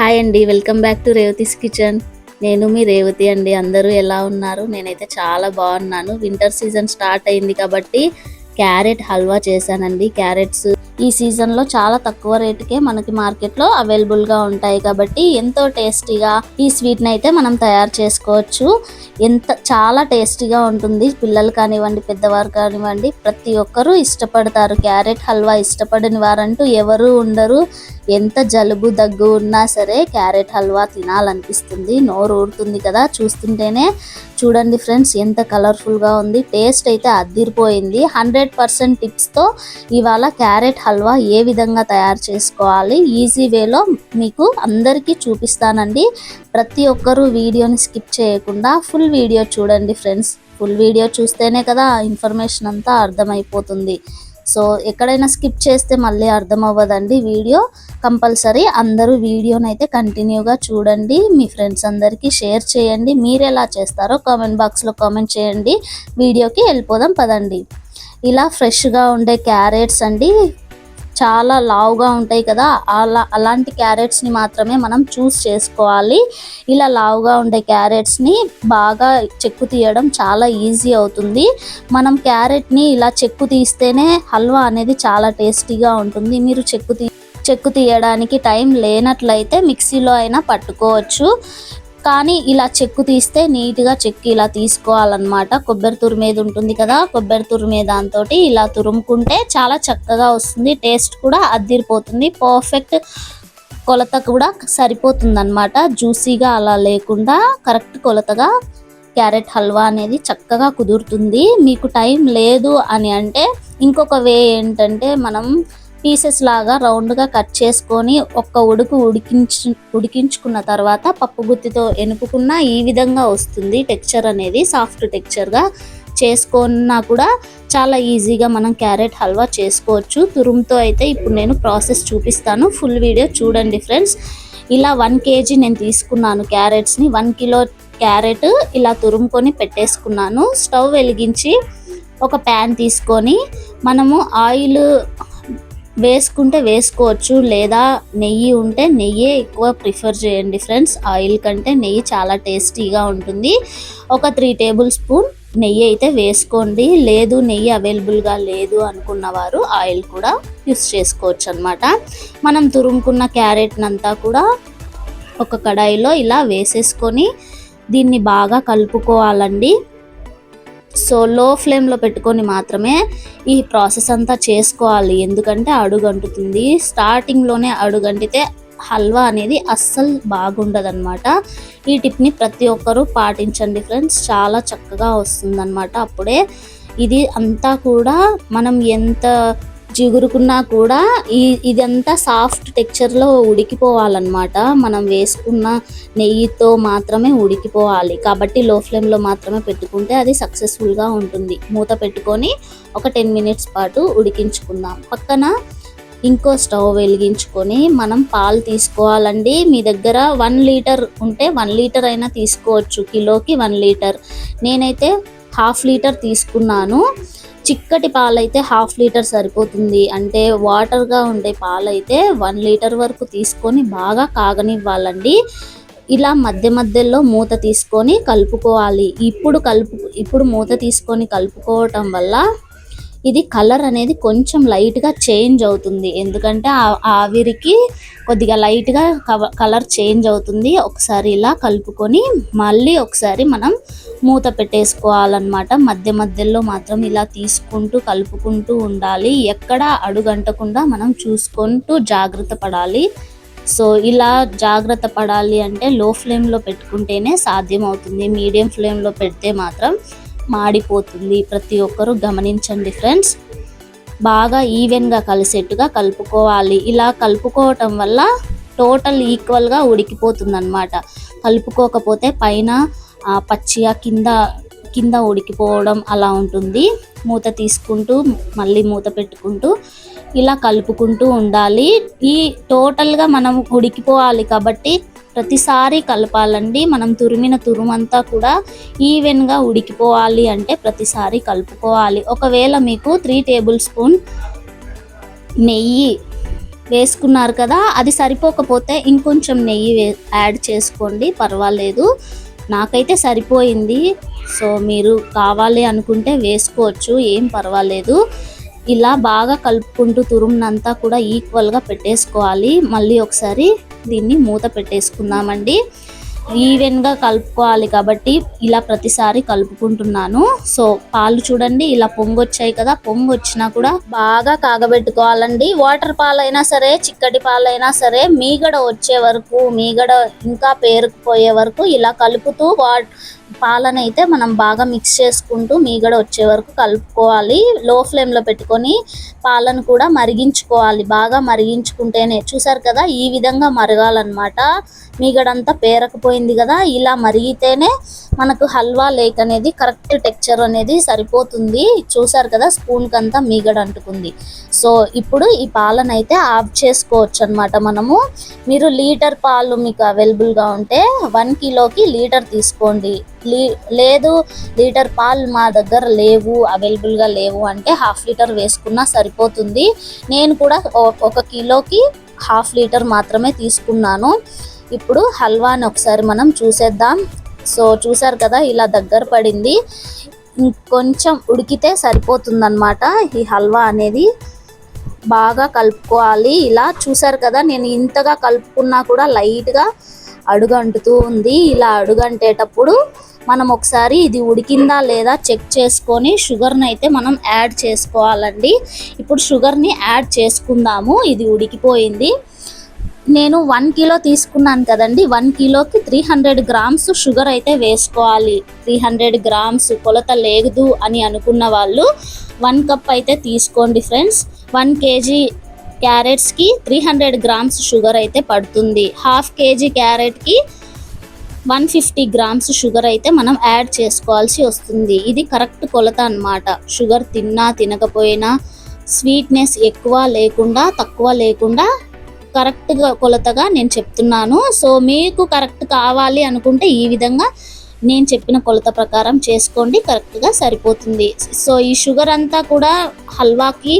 Hi అండి welcome back to Revathi's kitchen. నేను మీ రేవతి అండి అందరూ ఎలా ఉన్నారు? నేనైతే చాలా బాగున్నాను. వింటర్ సీజన్ స్టార్ట్ అయింది కాబట్టి క్యారెట్ హల్వా చేశానండి. క్యారెట్స్ ఈ సీజన్లో చాలా తక్కువ రేటుకే మనకి మార్కెట్లో అవైలబుల్గా ఉంటాయి. కాబట్టి ఎంతో టేస్టీగా ఈ స్వీట్ని అయితే మనం తయారు చేసుకోవచ్చు. ఎంత చాలా టేస్టీగా ఉంటుంది. పిల్లలు కానివ్వండి పెద్దవారు కానివ్వండి ప్రతి ఒక్కరూ ఇష్టపడతారు. క్యారెట్ హల్వా ఇష్టపడని వారంటూ ఎవరు ఉండరు. ఎంత జలుబు దగ్గు ఉన్నా సరే క్యారెట్ హల్వా తినాలనిపిస్తుంది. నోరు ఊరుతుంది కదా చూస్తుంటేనే. చూడండి ఫ్రెండ్స్ ఎంత కలర్ఫుల్గా ఉంది. టేస్ట్ అయితే అద్దిరిపోయింది హండ్రెడ్ పర్సెంట్ టిప్స్తో ఇవాళ క్యారెట్ హల్వా ఏ విధంగా తయారు చేసుకోవాలి? ఈజీ వేలో మీకు అందరికీ చూపిస్తానండి. ప్రతి ఒక్కరూ వీడియోని స్కిప్ చేయకుండా ఫుల్ వీడియో చూడండి ఫ్రెండ్స్. ఫుల్ వీడియో చూస్తేనే కదా ఇన్ఫర్మేషన్ అంతా అర్థమైపోతుంది. సో ఎక్కడైనా స్కిప్ చేస్తే మళ్ళీ అర్థం అవ్వదండి వీడియో. కంపల్సరీ అందరూ వీడియోని అయితే కంటిన్యూగా చూడండి. మీ ఫ్రెండ్స్ అందరికీ షేర్ చేయండి. మీరు ఎలా చేస్తారో కామెంట్ బాక్స్లో కామెంట్ చేయండి. వీడియోకి వెళ్ళిపోదాం పదండి. ఇలా ఫ్రెష్గా ఉండే క్యారెట్స్ అండి. చాలా లావుగా ఉంటాయి కదా. అలా అలాంటి క్యారెట్స్ని మాత్రమే మనం చూస్ చేసుకోవాలి. ఇలా లావుగా ఉండే క్యారెట్స్ని బాగా చెక్కు తీయడం చాలా ఈజీ అవుతుంది. మనం క్యారెట్ని ఇలా చెక్కు తీస్తేనే హల్వా అనేది చాలా టేస్టీగా ఉంటుంది. మీరు చెక్కు తీ చెక్కు తీయడానికి టైం లేనట్లయితే మిక్సీలో అయినా పట్టుకోవచ్చు. కానీ ఇలా చెక్కు తీస్తే నీట్గా చెక్కు ఇలా తీసుకోవాలన్నమాట. కొబ్బరి తురుమేది ఉంటుంది కదా కొబ్బరి తురుమే దాంతో ఇలా తురుముకుంటే చాలా చక్కగా వస్తుంది. టేస్ట్ కూడా అద్దిరిపోతుంది. పర్ఫెక్ట్ కొలత కూడా సరిపోతుందన్నమాట. జ్యూసీగా అలా లేకుండా కరెక్ట్ కొలతగా క్యారెట్ హల్వా అనేది చక్కగా కుదురుతుంది. మీకు టైం లేదు అని అంటే ఇంకొక వే ఏంటంటే మనం పీసెస్ లాగా రౌండ్గా కట్ చేసుకొని ఒక్క ఉడుకు ఉడికించు ఉడికించుకున్న తర్వాత పప్పు గుత్తితో ఎనుపుకున్న ఈ విధంగా వస్తుంది టెక్చర్ అనేది. సాఫ్ట్ టెక్చర్గా చేసుకున్నా కూడా చాలా ఈజీగా మనం క్యారెట్ హల్వా చేసుకోవచ్చు. తురుముతో అయితే ఇప్పుడు నేను ప్రాసెస్ చూపిస్తాను. ఫుల్ వీడియో చూడండి ఫ్రెండ్స్ ఇలా వన్ కేజీ నేను తీసుకున్నాను క్యారెట్స్ని. వన్ కిలో క్యారెట్ ఇలా తురుముకొని పెట్టేసుకున్నాను. స్టవ్ వెలిగించి ఒక ప్యాన్ తీసుకొని మనము ఆయిల్ వేసుకుంటే వేసుకోవచ్చు లేదా నెయ్యి ఉంటే నెయ్యే ఎక్కువ ప్రిఫర్ చేయండి ఫ్రెండ్స్. ఆయిల్ కంటే నెయ్యి చాలా టేస్టీగా ఉంటుంది. ఒక త్రీ టేబుల్ స్పూన్ నెయ్యి అయితే వేసుకోండి. లేదు నెయ్యి అవైలబుల్గా లేదు అనుకున్నవారు ఆయిల్ కూడా యూస్ చేసుకోవచ్చు అనమాట మనం తురుముకున్న క్యారెట్నంతా కూడా ఒక కడాయిలో ఇలా వేసేసుకొని దీన్ని బాగా కలుపుకోవాలండి. సో లో ఫ్లేమ్లో పెట్టుకొని మాత్రమే ఈ ప్రాసెస్ అంతా చేసుకోవాలి. ఎందుకంటే అడుగంటుతుంది. స్టార్టింగ్లోనే అడుగంటితే హల్వా అనేది అస్సలు బాగుండదన్నమాట. ఈ టిప్ని ప్రతి ఒక్కరూ పాటించండి ఫ్రెండ్స్. చాలా చక్కగా వస్తుందన్నమాట అప్పుడే. ఇది అంతా కూడా మనం ఎంత జిగురుకున్నా కూడా ఈ ఇదంతా సాఫ్ట్ టెక్చర్లో ఉడికిపోవాలన్నమాట. మనం వేసుకున్న నెయ్యితో మాత్రమే ఉడికిపోవాలి. కాబట్టి లో ఫ్లేమ్లో మాత్రమే పెట్టుకుంటే అది సక్సెస్ఫుల్గా ఉంటుంది. మూత పెట్టుకొని ఒక టెన్ మినిట్స్ పాటు ఉడికించుకుందాం. పక్కన ఇంకో స్టవ్ వెలిగించుకొని మనం పాలు తీసుకోవాలండి. మీ దగ్గర వన్ లీటర్ ఉంటే వన్ లీటర్ అయినా తీసుకోవచ్చు. కిలోకి వన్ లీటర్. నేనైతే హాఫ్ లీటర్ తీసుకున్నాను. చిక్కటి పాలైతే హాఫ్ లీటర్ సరిపోతుంది. అంటే వాటర్గా ఉండే పాలైతే వన్ లీటర్ వరకు తీసుకొని బాగా కాగనివ్వాలండి. ఇలా మధ్య మధ్యలో మూత తీసుకొని కలుపుకోవాలి. ఇప్పుడు కలుపు ఇప్పుడు మూత తీసుకొని కలుపుకోవటం వల్ల ఇది కలర్ అనేది కొంచెం లైట్గా చేంజ్ అవుతుంది. ఎందుకంటే ఆవిరికి కొద్దిగా లైట్గా కలర్ చేంజ్ అవుతుంది. ఒకసారి ఇలా కలుపుకొని మళ్ళీ ఒకసారి మనం మూత పెట్టేసుకోవాలన్నమాట. మధ్య మధ్యలో మాత్రం ఇలా తీసుకుంటూ కలుపుకుంటూ ఉండాలి. ఎక్కడ అడుగంటకుండా మనం చూసుకుంటూ జాగ్రత్త పడాలి. సో ఇలా జాగ్రత్త పడాలి అంటే లో ఫ్లేమ్లో పెట్టుకుంటేనే సాధ్యం అవుతుంది మీడియం ఫ్లేమ్లో పెడితే మాత్రం మాడిపోతుంది. ప్రతి ఒక్కరూ గమనించండి ఫ్రెండ్స్. బాగా ఈవెన్గా కలిసేట్టుగా కలుపుకోవాలి. ఇలా కలుపుకోవటం వల్ల టోటల్ ఈక్వల్గా ఉడికిపోతుంది అనమాట కలుపుకోకపోతే పైన పచ్చిగా కింద కింద ఉడికిపోవడం అలా ఉంటుంది. మూత తీసుకుంటూ మళ్ళీ మూత పెట్టుకుంటూ ఇలా కలుపుకుంటూ ఉండాలి. ఈ టోటల్గా మనం ఉడికిపోవాలి కాబట్టి ప్రతిసారి కలపాలండి. మనం తురిమిన తురుమంతా కూడా ఈవెన్గా ఉడికిపోవాలి అంటే ప్రతిసారి కలుపుకోవాలి. ఒకవేళ మీకు త్రీ టేబుల్ స్పూన్ నెయ్యి వేసుకున్నారు కదా అది సరిపోకపోతే ఇంకొంచెం నెయ్యి వే యాడ్ చేసుకోండి. పర్వాలేదు. నాకైతే సరిపోయింది. సో మీరు కావాలి అనుకుంటే వేసుకోవచ్చు. ఏం పర్వాలేదు. ఇలా బాగా కలుపుకుంటూ తురుమునంతా కూడా ఈక్వల్గా పెట్టేసుకోవాలి. మళ్ళీ ఒకసారి దీన్ని మూత పెట్టేసుకుందామండి. ఈవెన్గా కలుపుకోవాలి కాబట్టి ఇలా ప్రతిసారి కలుపుకుంటున్నాను. సో పాలు చూడండి ఇలా పొంగు వచ్చాయి కదా పొంగు వచ్చినా కూడా బాగా కాగబెట్టుకోవాలండి. వాటర్ పాలైనా సరే చిక్కటి పాలైనా సరే మీగడ వచ్చే వరకు మీగడ ఇంకా పేరుకుపోయే వరకు ఇలా కలుపుతూ వా పాలనైతే మనం బాగా మిక్స్ చేసుకుంటూ మీగడ వచ్చే వరకు కలుపుకోవాలి. లో ఫ్లేమ్లో పెట్టుకొని పాలను కూడా మరిగించుకోవాలి. బాగా మరిగించుకుంటేనే చూసారు కదా ఈ విధంగా మరగాలన్నమాట. మీగడంతా పేరకపోయింది కదా ఇలా మరిగితేనే మనకు హల్వా లేక్ అనేది కరెక్ట్ టెక్చర్ అనేది సరిపోతుంది. చూసారు కదా స్పూన్కి అంతా మీగడ అంటుకుంది. సో ఇప్పుడు ఈ పాలను అయితే ఆఫ్ చేసుకోవచ్చు అనమాట మనము. మీరు లీటర్ పాలు మీకు అవైలబుల్గా ఉంటే వన్ కిలోకి లీటర్ తీసుకోండి. లేదు లీటర్ పాలు మా దగ్గర లేవు అవైలబుల్గా లేవు అంటే హాఫ్ లీటర్ వేసుకున్నా సరిపోతుంది. నేను కూడా ఒక కిలోకి హాఫ్ లీటర్ మాత్రమే తీసుకున్నాను. ఇప్పుడు హల్వాని ఒకసారి మనం చూసేద్దాం. సో చూసారు కదా ఇలా దగ్గర పడింది. కొంచెం ఉడికితే సరిపోతుందన్నమాట ఈ హల్వా అనేది. బాగా కలుపుకోవాలి. ఇలా చూసారు కదా నేను ఇంతగా కలుపుకున్నా కూడా లైట్గా అడుగు అంటుతూ ఉంది. ఇలా అడుగు అంటేటప్పుడు మనం ఒకసారి ఇది ఉడికిందా లేదా చెక్ చేసుకొని షుగర్ని అయితే మనం యాడ్ చేసుకోవాలండి. ఇప్పుడు షుగర్ని యాడ్ చేసుకుందాము. ఇది ఉడికిపోయింది. నేను వన్ కిలో తీసుకున్నాను కదండి. వన్ కిలోకి త్రీ హండ్రెడ్ గ్రామ్స్ షుగర్ అయితే వేసుకోవాలి. త్రీ హండ్రెడ్ గ్రామ్స్ కొలత లేదు అని అనుకున్న వాళ్ళు వన్ కప్ అయితే తీసుకోండి ఫ్రెండ్స్. వన్ కేజీ క్యారెట్స్కి త్రీ హండ్రెడ్ గ్రామ్స్ షుగర్ అయితే పడుతుంది. హాఫ్ కేజీ క్యారెట్కి వన్ ఫిఫ్టీ గ్రామ్స్ షుగర్ అయితే మనం యాడ్ చేసుకోవాల్సి వస్తుంది. ఇది కరెక్ట్ కొలత అన్నమాట. షుగర్ తిన్నా తినకపోయినా స్వీట్నెస్ ఎక్కువ లేకుండా తక్కువ లేకుండా కరెక్ట్గా కొలతగా నేను చెప్తున్నాను. సో మీకు కరెక్ట్ కావాలి అనుకుంటే ఈ విధంగా నేను చెప్పిన కొలత ప్రకారం చేసుకోండి. కరెక్ట్గా సరిపోతుంది. సో ఈ షుగర్ అంతా కూడా హల్వాకి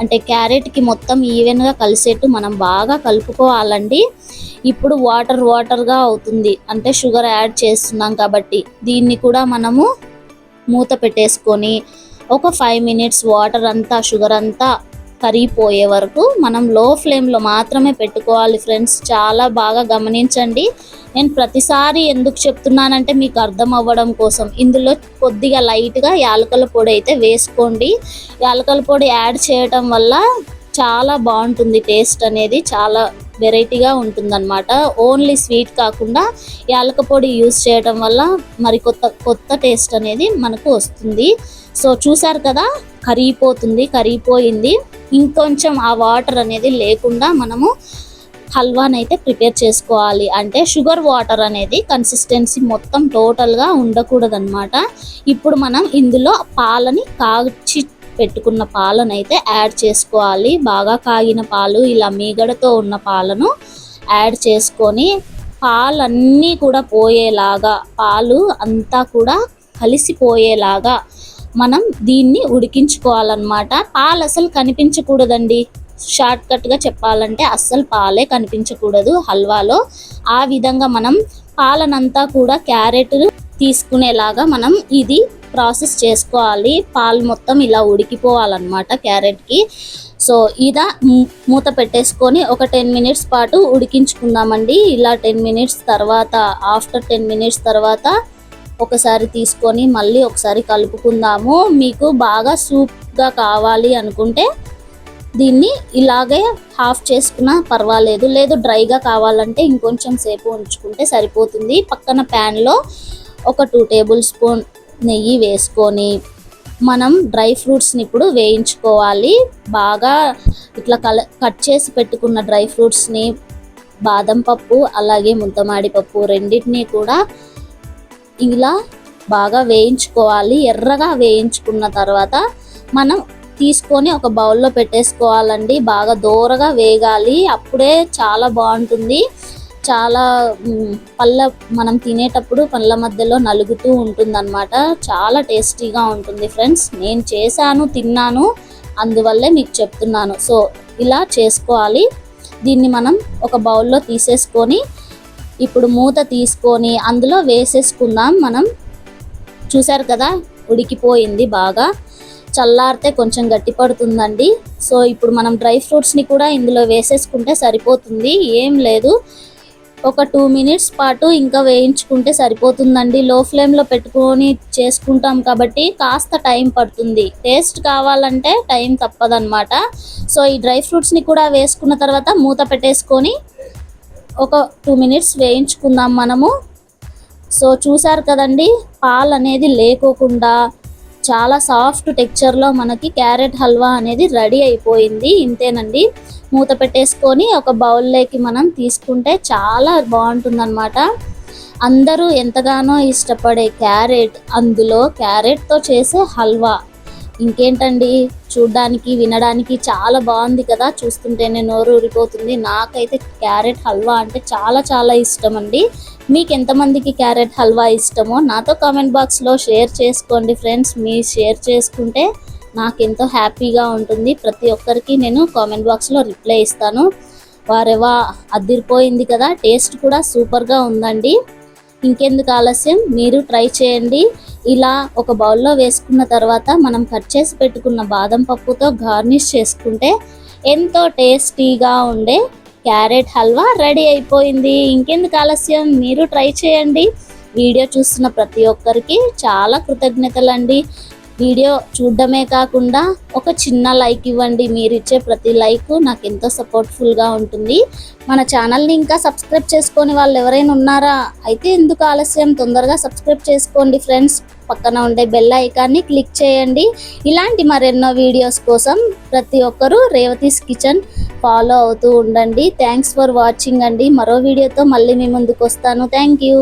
అంటే క్యారెట్కి మొత్తం ఈవెన్గా కలిసేట్టు మనం బాగా కలుపుకోవాలండి. ఇప్పుడు వాటర్ వాటర్గా అవుతుంది. అంటే షుగర్ యాడ్ చేస్తున్నాం కాబట్టి దీన్ని కూడా మనము మూత పెట్టేసుకొని ఒక ఫైవ్ మినిట్స్ వాటర్ అంతా షుగర్ అంతా కరిగిపోయే వరకు మనం లో ఫ్లేమ్లో మాత్రమే పెట్టుకోవాలి ఫ్రెండ్స్. చాలా బాగా గమనించండి. నేను ప్రతిసారి ఎందుకు చెప్తున్నానంటే మీకు అర్థం అవ్వడం కోసం. ఇందులో కొద్దిగా లైట్గా యాలకల పొడి అయితే వేసుకోండి. యాలకల పొడి యాడ్ చేయటం వల్ల చాలా బాగుంటుంది టేస్ట్ అనేది. చాలా వెరైటీగా ఉంటుందన్నమాట. ఓన్లీ స్వీట్ కాకుండా యాలక పొడి యూస్ చేయడం వల్ల మరి కొత్త కొత్త టేస్ట్ అనేది మనకు వస్తుంది. సో చూసారు కదా కరిగిపోతుంది కరిగిపోయింది. ఇంకొంచెం ఆ వాటర్ అనేది లేకుండా మనము హల్వాని అయితే ప్రిపేర్ చేసుకోవాలి. అంటే షుగర్ వాటర్ అనేది కన్సిస్టెన్సీ మొత్తం టోటల్గా ఉండకూడదన్నమాట. ఇప్పుడు మనం ఇందులో పాలని కాచి పెట్టుకున్న పాలను అయితే యాడ్ చేసుకోవాలి. బాగా కాగిన పాలు ఇలా మీగడతో ఉన్న పాలను యాడ్ చేసుకొని పాలన్నీ కూడా పోయేలాగా పాలు అంతా కూడా కలిసిపోయేలాగా మనం దీన్ని ఉడికించుకోవాలన్నమాట. పాలు అసలు కనిపించకూడదండి. షార్ట్ కట్గా చెప్పాలంటే అస్సలు పాలే కనిపించకూడదు హల్వాలో. ఆ విధంగా మనం పాలనంతా కూడా క్యారెట్ తీసుకునేలాగా మనం ఇది ప్రాసెస్ చేసుకోవాలి. పాలు మొత్తం ఇలా ఉడికిపోవాలన్నమాట క్యారెట్కి. సో ఇదా మూ- మూత పెట్టేసుకొని ఒక టెన్ మినిట్స్ పాటు ఉడికించుకుందామండి. ఇలా టెన్ మినిట్స్ తర్వాత ఆఫ్టర్ టెన్ మినిట్స్ తర్వాత ఒకసారి తీసుకొని మళ్ళీ ఒకసారి కలుపుకుందాము. మీకు బాగా సూప్గా కావాలి అనుకుంటే దీన్ని ఇలాగే హాఫ్ చేసుకున్నా పర్వాలేదు. లేదు డ్రైగా కావాలంటే ఇంకొంచెం సేపు ఉంచుకుంటే సరిపోతుంది. పక్కన ప్యాన్లో ఒక టూ టేబుల్ స్పూన్ నెయ్యి వేసుకొని మనం డ్రై ఫ్రూట్స్ని ఇప్పుడు వేయించుకోవాలి. బాగా ఇట్లా కల కట్ చేసి పెట్టుకున్న డ్రై ఫ్రూట్స్ని బాదం పప్పు అలాగే ముద్దమాడి పప్పు రెండింటినీ కూడా ఇలా బాగా వేయించుకోవాలి. ఎర్రగా వేయించుకున్న తర్వాత మనం తీసుకొని ఒక బౌల్లో పెట్టేసుకోవాలండి. బాగా దూరగా వేగాలి. అప్పుడే చాలా బాగుంటుంది. చాలా పళ్ళ మనం తినేటప్పుడు పళ్ళ మధ్యలో నలుగుతూ ఉంటుందన్నమాట. చాలా టేస్టీగా ఉంటుంది ఫ్రెండ్స్. నేను చేశాను తిన్నాను. అందువల్లే మీకు చెప్తున్నాను. సో ఇలా చేసుకోవాలి. దీన్ని మనం ఒక బౌల్లో తీసేసుకొని ఇప్పుడు మూత తీసుకొని అందులో వేసేసుకుందాం. మనం చూసారు కదా ఉడికిపోయింది బాగా. చల్లారితే కొంచెం గట్టి పడుతుందండి. సో ఇప్పుడు మనం డ్రై ఫ్రూట్స్ని కూడా ఇందులో వేసేసుకుంటే సరిపోతుంది. ఏం లేదు. ఒక టూ మినిట్స్ పాటు ఇంకా వేయించుకుంటే సరిపోతుందండి. లో ఫ్లేమ్లో పెట్టుకొని చేసుకుంటాం కాబట్టి కాస్త టైం పడుతుంది. టేస్ట్ కావాలంటే టైం తప్పదన్నమాట. సో ఈ డ్రై ఫ్రూట్స్ని కూడా వేసుకున్న తర్వాత మూత పెట్టేసుకొని ఒక టూ మినిట్స్ వేయించుకుందాం మనము. సో చూసారు కదండి పాలు అనేది లేకోకుండా చాలా సాఫ్ట్ టెక్చర్లో మనకి క్యారెట్ హల్వా అనేది రెడీ అయిపోయింది ఇంతేనండి. మూత పెట్టేసుకొని ఒక బౌల్లోకి మనం తీసుకుంటే చాలా బాగుంటుందన్నమాట. అందరూ ఎంతగానో ఇష్టపడే క్యారెట్ అందులో క్యారెట్తో చేసే హల్వా. ఇంకేంటండి? చూడ్డానికి వినడానికి చాలా బాగుంది కదా? చూస్తుంటేనే నోరు ఊరిపోతుంది. నాకైతే క్యారెట్ హల్వా అంటే చాలా చాలా ఇష్టం అండి మీకు ఎంతమందికి క్యారెట్ హల్వా ఇష్టమో నాతో కామెంట్ బాక్స్లో షేర్ చేసుకోండి ఫ్రెండ్స్. మీ షేర్ చేసుకుంటే నాకు ఎంతో హ్యాపీగా ఉంటుంది. ప్రతి ఒక్కరికి నేను కామెంట్ బాక్స్లో రిప్లై ఇస్తాను. వారెవా అదిరిపోయింది కదా? టేస్ట్ కూడా సూపర్గా ఉందండి. ఇంకెందుకు ఆలస్యం? మీరు ట్రై చేయండి. ఇలా ఒక బౌల్లో వేసుకున్న తర్వాత మనం కట్ చేసి పెట్టుకున్న బాదం పప్పుతో గార్నిష్ చేసుకుంటే ఎంతో టేస్టీగా ఉండే క్యారెట్ హల్వా రెడీ అయిపోయింది. ఇంకెందుకు ఆలస్యం? మీరు ట్రై చేయండి. వీడియో చూస్తున్న ప్రతి ఒక్కరికి చాలా కృతజ్ఞతలండి. వీడియో చూడడమే కాకుండా ఒక చిన్న లైక్ ఇవ్వండి. మీరు ఇచ్చే ప్రతి లైక్ నాకు ఎంతో సపోర్ట్ఫుల్గా ఉంటుంది. మన ఛానల్ని ఇంకా సబ్స్క్రైబ్ చేసుకొని వాళ్ళు ఎవరైనా ఉన్నారా? అయితే ఎందుకు ఆలస్యం? తొందరగా సబ్స్క్రైబ్ చేసుకోండి ఫ్రెండ్స్ పక్కన ఉండే బెల్ ఐకాన్ని క్లిక్ చేయండి. ఇలాంటి మరెన్నో వీడియోస్ కోసం ప్రతి ఒక్కరూ రేవతీస్ కిచెన్ ఫాలో అవుతూ ఉండండి. థ్యాంక్స్ ఫర్ వాచింగ్ అండి. మరో వీడియోతో మళ్ళీ మీ ముందుకు వస్తాను. Thank you